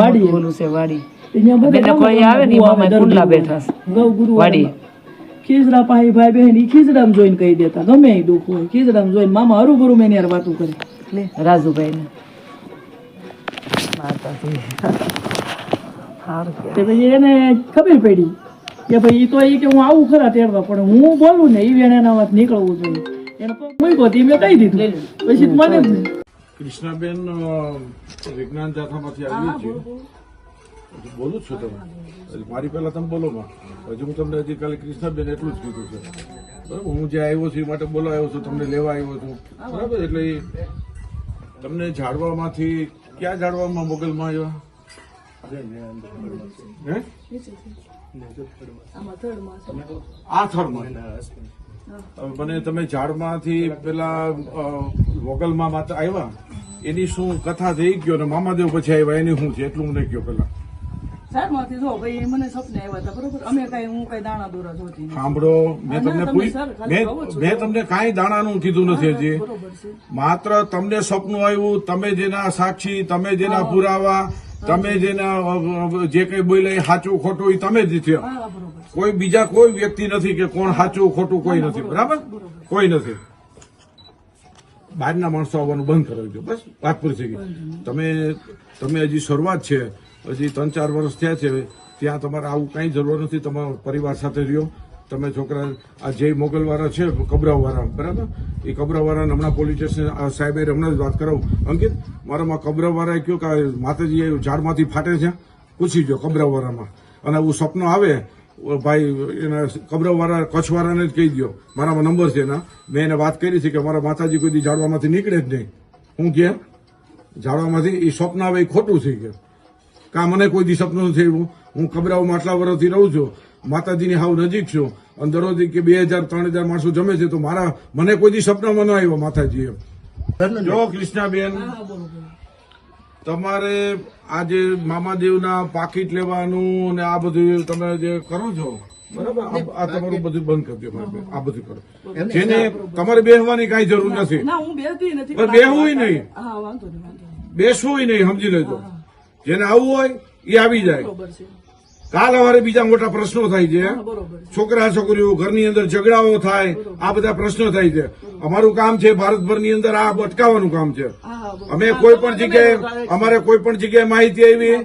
વાડી ઓલું છે વાડી. અહીંયા બધા કોઈ આવે ને એમાં કુંડલા બેઠા છે. ગૌ ગુરુ વાડી. ખીજડા પાહી ભાઈ બહેન ઈ ખીજડામાં જોઈને કહી દેતા ગમે એ દુઃખ હોય ખીજડામાં જોઈને મામા હરું ભરું મેં યાર વાતું કરે. રાજુભાઈ ને. તે પછી એને ખબર પડી કે ભાઈ ઈ તો ઈ કે હું આવું ખરા તેડવા પણ હું બોલું ને ઈ વેણ એના વાત નીકળવું જોઈએ. એને મૂક્યો તે મેં કહી દીધું. પછી મને. કૃષ્ણાબેન વિજ્ઞાન જાથામાંથી આવીએ છીએ હજી બોલું જ છું તમે મારી પહેલા તમે બોલો માં હજી હું તમને હજી કાલે કૃષ્ણાબેન એટલું જ કીધું છે બરાબર હું જે આવ્યો છું એ માટે બોલો આવ્યો છું તમને લેવા આવ્યો છું બરાબર એટલે તમને ઝાડવામાંથી ક્યાં ઝાડવામાં મોગલમાં આવ્યા હે આ હવે મને તમે ઝાડમાંથી પેલા વોગલમાં માતા આવ્યા એની શું કથા થઈ ગયો ને મામાદેવ પછી આવ્યા એની શું છે? એટલું મને કયો પેલા. સારમાંથી જો ભાઈ મને સપને આવ્યા હતા બરોબર? અમે કઈ હું કઈ દાણા દોરા જોતી સાંભળો મેં તમને મેં તમને કાંઈ દાણાનું કીધું નથી હજી. માત્ર તમને સપનું આવ્યું તમે જેના સાક્ષી તમે જેના પુરાવા તમે જેના જે કઈ બોલ્યા એ સાચું ખોટું એ તમે જ થયો. કોઈ બીજા કોઈ વ્યક્તિ નથી કે કોણ સાચું ખોટું કોઈ નથી. બરાબર. કોઈ નથી. બહારના માણસો આવવાનું બંધ કરાવી દો. બસ વાત પૂરી થઈ ગઈ. તમે તમે હજી શરૂઆત છે. હજી ત્રણ ચાર વર્ષ થયા છે. ત્યાં તમારે આવું કાંઈ જરૂર નથી. તમારા પરિવાર સાથે રહ્યો. તમે છોકરા આ જે મોગલવાળા છે કબરાવાળા બરાબર? એ કબરાવાળાને હમણાં પોલીસ સ્ટેશન આ સાહેબે હમણાં જ વાત કરાવું. અંકિત મારામાં કબરાવાળાએ કહ્યું કે માતાજી એ ઝાડમાંથી ફાટે છે? પૂછી જો કબરાવાળામાં. અને આવું સપનું આવે ભાઈ એના કબરવાળા કચ્છવાળાને જ કહી દો મારામાં નંબર છે એના. મેં એને વાત કરી છે કે મારા માતાજી કોઈ ઝાડવામાંથી નીકળે જ નહીં. હું કે ઝાડવામાંથી એ સ્વપ્ન આવે એ ખોટું છે કે કા મને કોઈ દી સપનું નથી એવું હું કબરાઓમાં આટલા વર્ષથી રહું છું. માતાજીની હાવ નજીક છું. અને દરરોજ કે બે હજાર ત્રણ હજાર માણસો જમે છે તો મારા મને કોઈ દી સપનામાં ન આવ્યો માતાજી એમ. જો કૃષ્ણાબેન તમારે આજે મામાદેવના પાકીટ લેવાનું ને આ બધું તમે જે કરો છો બરાબર. આ- આ તમારું બધું બંધ કરજો આ બધું કરો. જેને તમારે બેહવાની કાંઈ જરૂર નથી. બેહવું નહીં. બેસવું નહીં સમજી લેજો. જેને આવવું હોય એ આવી જાય. કાલ અમારે બીજા મોટા પ્રશ્નો થાય છે. છોકરા છોકરીઓ ઘરની અંદર ઝઘડાઓ થાય આ બધા પ્રશ્નો થાય છે. અમારું કામ છે ભારતભરની અંદર આ અટકાવવાનું કામ છે. અમે કોઈ પણ જગ્યાએ અમારે કોઈ પણ જગ્યાએ માહિતી આવી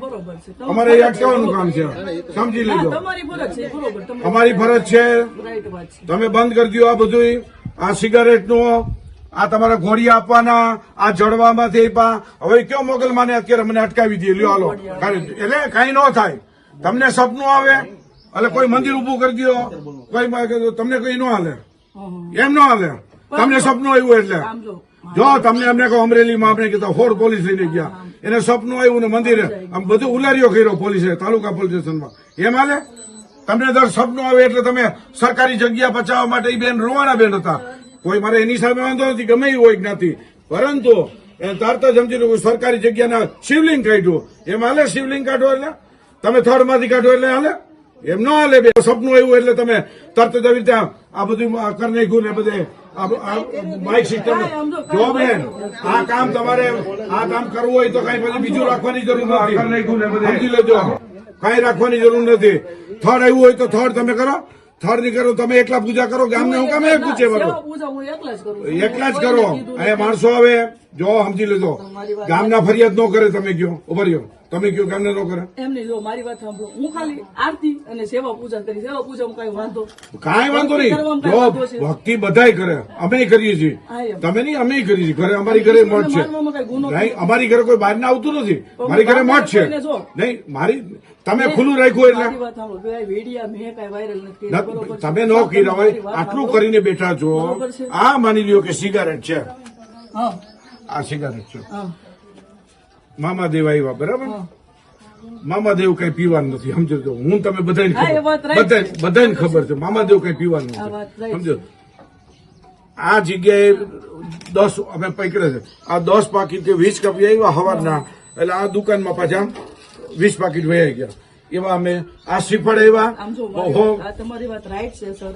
અમારે એ અટકાવવાનું કામ છે. સમજી તમે અમારી ફરજ છે. તમે બંધ કરી દો આ બધું આ સિગારેટનું આ તમારા ઘોડી આપવાના આ જડવામાંથી હવે કયો મોગલમાને અત્યારે મને અટકાવી દે લ્યો હાલો. એટલે કઈ ન થાય. તમને સપનું આવે? એટલે કોઈ મંદિર ઉભું કરી દો કોઈ તમને કઈ ન હાલે. એમ ન હાલે. તમને સપનું આવ્યું એટલે. જો. તમને અમને કહો અમરેલીમાં આપણે કીધા ફોર પોલીસ લઈને ગયા. એને સપનું આવ્યું ને મંદિરે. આમ બધું ઉલારીઓ કર્યો પોલીસે તાલુકા પોલીસ સ્ટેશનમાં. એમ હાલે? તમને દર સપનું આવે એટલે તમે સરકારી જગ્યા બચાવવા માટે એ બેન રોવાના બેન હતા. કોઈ મારે એની સામે વાંધો નથી ગમે એ હોય જ્ઞાતિ. પરંતુ એ તરત જ સમજી લો સરકારી જગ્યાના શિવલિંગ કાઢ્યું. એમ હાલે શિવલિંગ કાઢો એટલે? તમે થર્ડમાંથી કાઢો એટલે હાલે? એમ ન હાલે બે. સપનું આવ્યું એટલે તમે તરત જ આવી રીતે આ બધું કરી નાખ્યું ને બધે આ- આ બાઇક સિસ્ટમ જો બેન આ કામ તમારે આ કામ કરવું હોય તો કઈ પછી બીજું રાખવાની જરૂર નથી. સમજી લેજો. કઈ રાખવાની જરૂર નથી. થર્ડ આવ્યું હોય તો થર્ડ તમે કરો. થર્ડની કરો તમે એકલા પૂજા કરો. ગામને હું કામ એ પૂછે સેવા બરો પૂજા હું એકલા જ કરું છું. એકલા જ કરો. અહીંયા માણસો આવે. જો સમજી લેજો. ગામના ફરિયાદ ન કરે તમે કયો. ઊભા રહ્યો. તમે કયો ગામને ન કરે. એમ નહીં જો મારી વાત સાંભળો. હું ખાલી આરતી અને સેવા પૂજા કરી. સેવા પૂજા કઈ વાંધો કાંઈ વાંધો નહીં. જો? ભક્તિ બધાય કરે. અમે કરીએ છીએ. તમે નહીં અમે કરીએ છીએ. ઘરે અમારી ઘરે મઠ છે. નહીં અમારી ઘરે કોઈ બહાર આવતું નથી. મારી ઘરે મઠ છે. નહીં મારી તમે ખુલ્લું રાખ્યું એટલે. મેં ન-? તમે ન કર્યા હોય. આટલું કરીને બેઠા છો. આ માની લ્યો કે સિગારેટ છે. હા. સિગારેટ છે. મામાદેવ આવ્યા બરાબર? મામાદેવ કઈ પીવાનું નથી સમજો. હું તમે બધાને ખબર. બધાને ખબર છે મામાદેવ કઈ પીવાનું નથી સમજો? આ જગ્યાએ દસ અમે પકડે છે. આ દસ પાકીટ કે વીસ કપી આવ્યા હવારના એટલે આ દુકાનમાં પાછા વીસ પાકીટ વયા ગયા. એવા અમે આ શ્રીફળ આવ્યા. તમારી વાત રાઈટ છે સર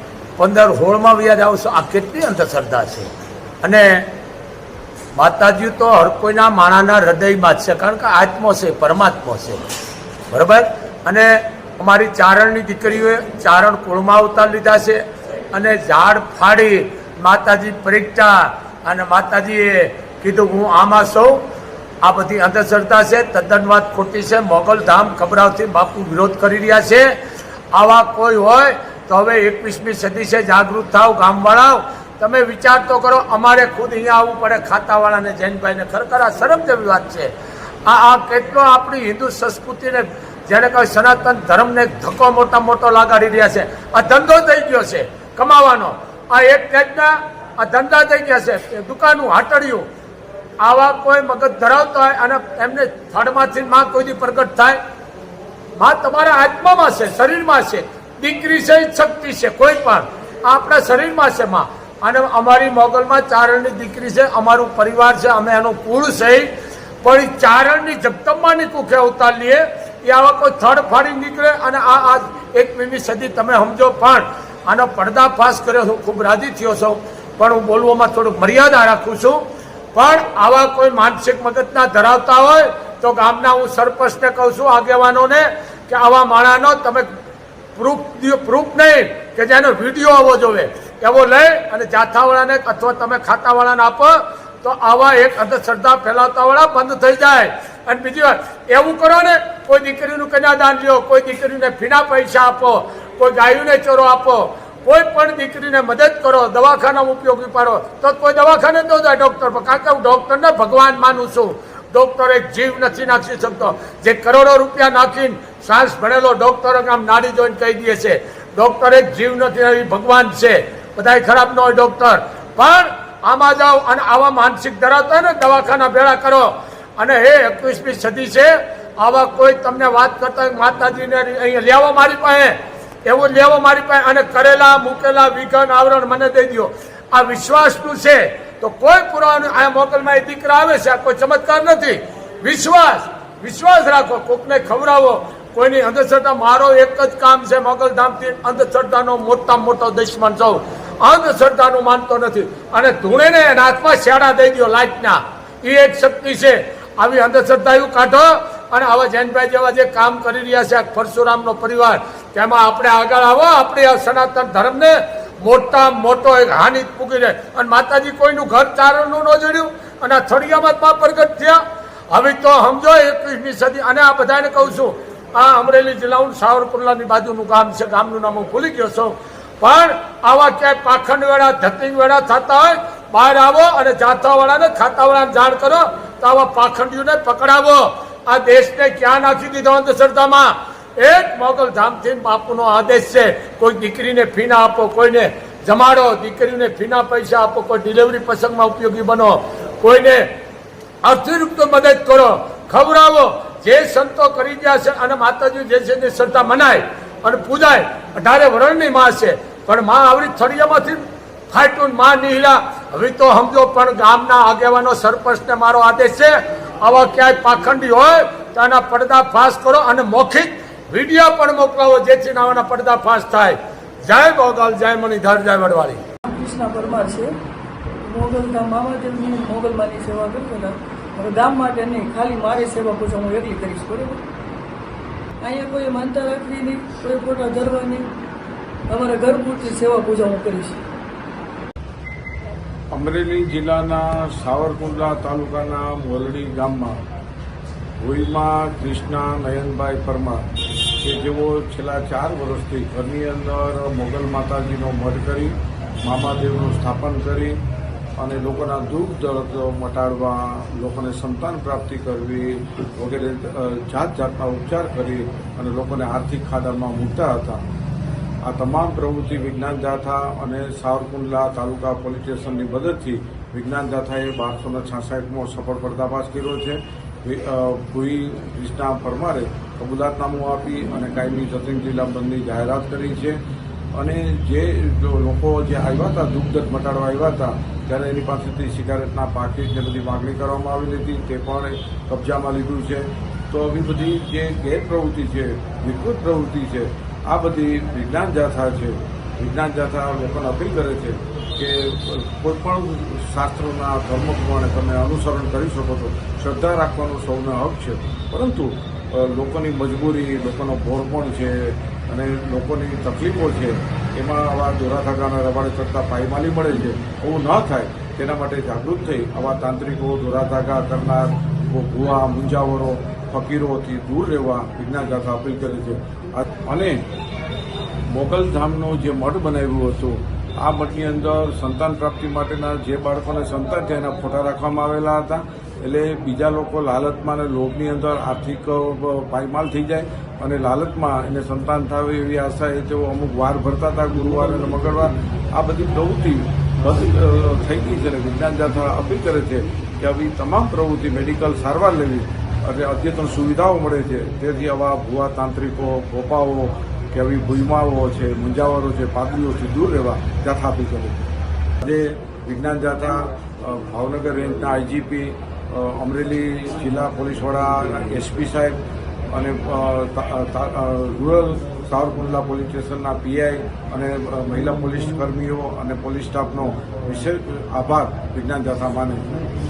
પંદર હોળમાં વ્યાજ આવશે. આ કેટલી અંધશ્રદ્ધા છે? અને માતાજી તો હર કોઈના માણાના હૃદયમાં જ છે, કારણ કે આત્મો છે, પરમાત્મો છે. બરાબર? અને અમારી ચારણની દીકરીઓએ ચારણ કુળમાં અવતાર લીધા છે અને ઝાડ ફાડી માતાજી પરીક્ષા અને માતાજીએ કીધું, હું આમાં સૌ. આ બધી અંધશ્રદ્ધા છે, તદ્દન વાત ખોટી છે. મોગલધામ ખબરાવથી બાપુ વિરોધ કરી રહ્યા છે. આવા કોઈ હોય તો હવે એકવીસમી સદી છે, જાગૃત થાવ ગામવાળાઓ તમે વિચાર તો કરો, અમારે ખુદ અહીંયા આવવું પડે, ખાતાવાળાને, જૈનભાઈને. ખરેખર આ શરમ જેવી વાત છે. આ આ કેટલો આપણી હિન્દુ સંસ્કૃતિને જેને કહે સનાતન ધર્મને ધક્કો મોટા મોટો લગાડી રહ્યા છે. આ ધંધો થઈ ગયો છે, કમાવાનો. આ એક જાતના આ ધંધા થઈ ગયા છે દુકાનું હાટડિયું. આવા કોઈ મગજ ધરાવતા હોય અને એમને થડમાંથી માં કોઈથી પ્રગટ થાય. માં તમારા આત્મામાં છે, શરીરમાં છે. દીકરી છે શક્તિ છે, કોઈ પણ. આપણા શરીરમાં છે માં. અને અમારી મોગલમાં ચારણની દીકરી છે, અમારું પરિવાર છે, અમે એનો કુળ છે. પણ ચારણની જગદંબાની કુખે અવતાર લઈએ એ આવા કોઈ થડ ફાડી નીકળે અને આ આ એકવીસમી સદી તમે સમજો પણ. આનો પડદાફાશ કર્યો છું, ખૂબ રાજી થયો છું. પણ હું બોલવામાં થોડુંક મર્યાદા રાખું છું. પણ આવા કોઈ માનસિક મગજના ધરાવતા હોય, તો ગામના હું સરપંચને કહું છું, આગેવાનોને, કે આવા માણાનો તમે પ્રૂફ પ્રૂફ નહીં કે જેનો વીડિયો આવવો જોવે એવો લઈ અને જાથાવાળાને અથવા તમે ખાતાવાળાને આપો, તો આવા એક અંધશ્રદ્ધા ફેલાવતાવાળા બંધ થઈ જાય. અને બીજી વાત, એવું કરો ને, કોઈ દીકરીનું કન્યાદાન લ્યો, કોઈ દીકરીને ફીના પૈસા આપો, કોઈ ગાયુને ચોરો આપો, કોઈ પણ દીકરીને મદદ કરો, દવાખાનામાં ઉપયોગી પાડો, તો કોઈ દવાખાને તો જાય ડૉક્ટર કારણ કે હું ડૉક્ટરને ભગવાન માનું છું. ડૉક્ટર એક જીવ નથી નાખી શકતો. જે કરોડો રૂપિયા નાખીને શ્વાસ ભણેલો ડોક્ટરો આમ નાડી જોઈને કહી દે છે, ડોક્ટરે જીવ નથી નાખી ભગવાન છે. બધાય ખરાબ ન હોય ડોક્ટર. પણ આમાં જાઓ અને આવા માનસિક ધરાવતા હોય ને, દવાખાના ભેળા કરો. અને હે એકવીસમી સદી છે, આવા કોઈ તમને વાત કરતા માતાજીને અહીંયા લેવો મારી પાસે. એવું લેવો મારી પાસે. અને કરેલા, મૂકેલા, વિઘન, આવરણ મને દઈ દો આ વિશ્વાસનું છે? તો કોઈ પુરાવાનું આ મોકલમાં દીકરા આવે છે, આ કોઈ ચમત્કાર નથી. વિશ્વાસ વિશ્વાસ રાખો, કોકને ખવડાવો. કોઈની અંધશ્રદ્ધા, મારો એક જ કામ છે મોગલધામથી અંધશ્રદ્ધાનો મોટા મોટો દુશ્મન છું. અંધશ્રદ્ધાનું માનતો નથી. અને ધૂણેને હાથમાં શેડા દઈ દો લાઇટના. એ એક શક્તિ છે. આવી અંધશ્રદ્ધા એવું કાઢો અને આવા જૈનભાઈ જેવા જે કામ કરી રહ્યા છે પરશુરામનો પરિવાર, તેમાં આપણે આગળ આવો, આપણે આ સનાતન ધર્મને મોટા મોટો એક હાનિ પૂકી જાય. અને માતાજી કોઈનું ઘર ચારણનું ન જોડ્યું અને આ થળિયામાં પા પ્રગટ થયા. હવે તો સમજો એકવીસમી સદી. અને આ બધાને કહું છું, આ અમરેલી જિલ્લાનું સાવરકુંડલાની બાજુનું ગામ છે. ગામનું નામ હું ભૂલી ગયો છું. પણ આવા ક્યાંય પાખંડ વેળા ધતિંગ વેળા થતા હોય, બહાર આવો અને જાતાવાળાને ખાતાવાળાને જાણ કરો તો આવા પાખંડીઓને પકડાવો. આ દેશને ક્યાં નાખી દીધો અંધશ્રદ્ધામાં? એક મોગલ ધામથી બાપુનો આદેશ છે, કોઈ દીકરીને ફીના આપો, કોઈને જમાડો, દીકરીને ફીના પૈસા આપો, કોઈ ડિલિવરી પ્રસંગમાં ઉપયોગી બનો, કોઈને અર્થરૂપ રૂપે મદદ કરો, ખવડાવો, જે સંતો કરી ગયા છે અને માતાજી જે છે તે શ્રદ્ધા મનાય અને પૂજાય. અઢારે વરણની માં છે, પણ માં આવડી થળિયામાંથી ફાટું માં નીહલા હવે તો સમજો, પણ ગામના આગેવાનો સરપંચને મારો આદેશ છે, આવા ક્યાંય પાખંડી હોય તો આના પડદા ફાસ કરો અને મૌખિક વીડિયો પણ મોકલાવો જેથી નાવાના પડદા ફાસ થાય. જય ગોગાલ જય મણિધર જય વડવાળી. કૃષ્ણ પરમાર છે મોગલના મોગલ માની સેવા કરતો હવે ગામ માટે નહીં ખાલી મારી સેવા પૂછો હું એકલી કરીશ બરાબર? અહીંયા કોઈ માનતા રાખવી નહીં કોઈ ખોટા ધરવા નહીં. અમારા ઘર પૂરતી સેવા પૂજા હું કરીશ. અમરેલી જિલ્લાના સાવરકુંડલા તાલુકાના મોલડી ગામમાં ભુઈમાં કૃષ્ણા નયનભાઈ પરમાર કે જેઓ છેલ્લા ચાર વર્ષથી ઘરની અંદર મોગલ માતાજીનો મઢ કરી, મામાદેવનું સ્થાપન કરી અને લોકોના દુઃખ દર્દ મટાડવા, લોકોને સંતાન પ્રાપ્તિ કરવી વગેરે જાત જાતના ઉપચાર કરી અને લોકોને આર્થિક ખાડામાં મૂકતા હતા. આ તમામ પ્રવૃત્તિ વિજ્ઞાન જાથા અને સાવરકુંડલા તાલુકા પોલીસ સ્ટેશનની મદદથી વિજ્ઞાન જાથાએ બારસો ને છાસઠમો સફળ પર્દાફાશ કર્યો છે. ભુઈ કૃષ્ણા પરમારે કબૂલાતનામું આપી અને કાયમી સતંગ જિલ્લા બંધની જાહેરાત કરી છે. અને જે લોકો જે આવ્યા હતા દુઃખદર્દ મટાડવા આવ્યા હતા, ત્યારે એની પાસેથી સિગારેટના પાકીટ જે બધી માગણી કરવામાં આવેલી હતી, તે પણ કબજામાં લીધું છે. તો આવી બધી જે ગેરપ્રવૃત્તિ છે, વિકૃત પ્રવૃત્તિ છે, આ બધી વિજ્ઞાન જાથા છે. વિજ્ઞાન જાથા લોકોને અપીલ કરે છે કે કોઈ પણ શાસ્ત્રોના ધર્મ પ્રમાણે તમે અનુસરણ કરી શકો છો. શ્રદ્ધા રાખવાનો સૌનો હક છે. પરંતુ લોકોની મજબૂરી, લોકોનો ભોળપણ છે અને લોકોની તકલીફો છે, એમાં આવા દોરાધાગાના રવાડે કરતાં પાયમાલી મળે છે. એવું ન થાય. તેના માટે જાગૃત થઈ આવા તાંત્રિકો દોરાધાગા કરનાર ભૂવા મુંજાવરો, ફકીરોથી દૂર રહેવા વિજ્ઞાન જાથા અપીલ કરી છે. અને અને મોગલધામનું જે મઠ બનાવ્યું હતું આ મઠની અંદર સંતાન પ્રાપ્તિ માટેના જે બાળકોને સંતાન છે એના ફોટા રાખવામાં આવેલા હતા. એટલે બીજા લોકો લાલચમાં અને લોભની અંદર આર્થિક પાયમાલ થઈ જાય અને લાલચમાં એને સંતાન થાય એવી આશા એ તેઓ અમુક વાર ભરતા હતા, ગુરુવાર અને મંગળવાર. આ બધી પ્રવૃત્તિ બંધ થઈ ગઈ છે અને વિજ્ઞાન જાથા અપીલ કરે છે કે આવી તમામ પ્રવૃત્તિ મેડિકલ સારવાર લેવી અને અદ્યતન સુવિધાઓ મળે છે. તેથી આવા ભુવા, તાંત્રિકો ગોપાઓ કે આવી ભૂઈમાઓ છે મુંજાવરો છે પાદરીઓથી દૂર રહેવા જાથા આપી કરે આજે વિજ્ઞાન જાથા ભાવનગર રેન્જના આઈજીપી અમરેલી જિલ્લા પોલીસ વડા એસપી સાહેબ અને રૂરલ સાવરકુંડલા પોલીસ સ્ટેશનના પીઆઈ અને મહિલા પોલીસ કર્મીઓ અને પોલીસ સ્ટાફનો વિશેષ આભાર વિજ્ઞાન જાથા માને